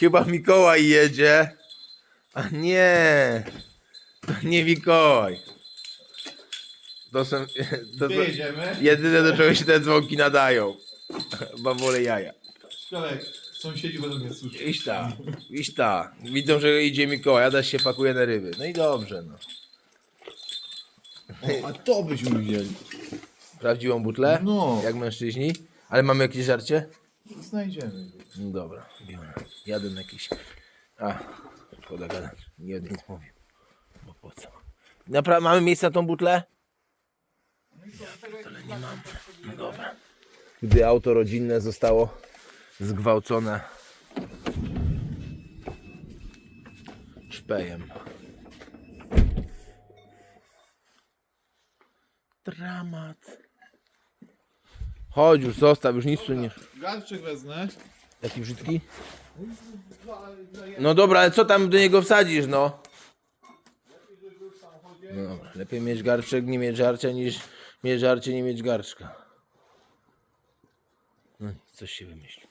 Chyba Mikołaj jedzie. A nie. To nie Mikołaj. To są. To są jedziemy? jedyne do czego się te dzwonki nadają. Bawole jaja. Szkolek, sąsiedzi będą mnie słyszeć. Iść ta, iść ta. Widzą, że idzie Mikołaj, Adaś się pakuje na ryby. No i dobrze, no. O, a to byśmy wzięli. Prawdziwą butlę? No. Jak mężczyźni? Ale mamy jakieś żarcie? Znajdziemy. No dobra, biorę. Jadę na jakiś. A, szkoda gadać. Nie nic mówił. Bo po co? Napra- mamy miejsce na tą butlę? Ale nie mam. No dobra. Gdy auto rodzinne zostało zgwałcone szpejem. Dramat. Chodź już, zostaw, już nic tu nie... Garczek wezmę. Taki brzydki? No dobra, ale co tam do niego wsadzisz, no? No dobra, lepiej mieć garczek, nie mieć żarcia, niż mieć żarcie, nie mieć garczka. No, nic, coś się wymyślił.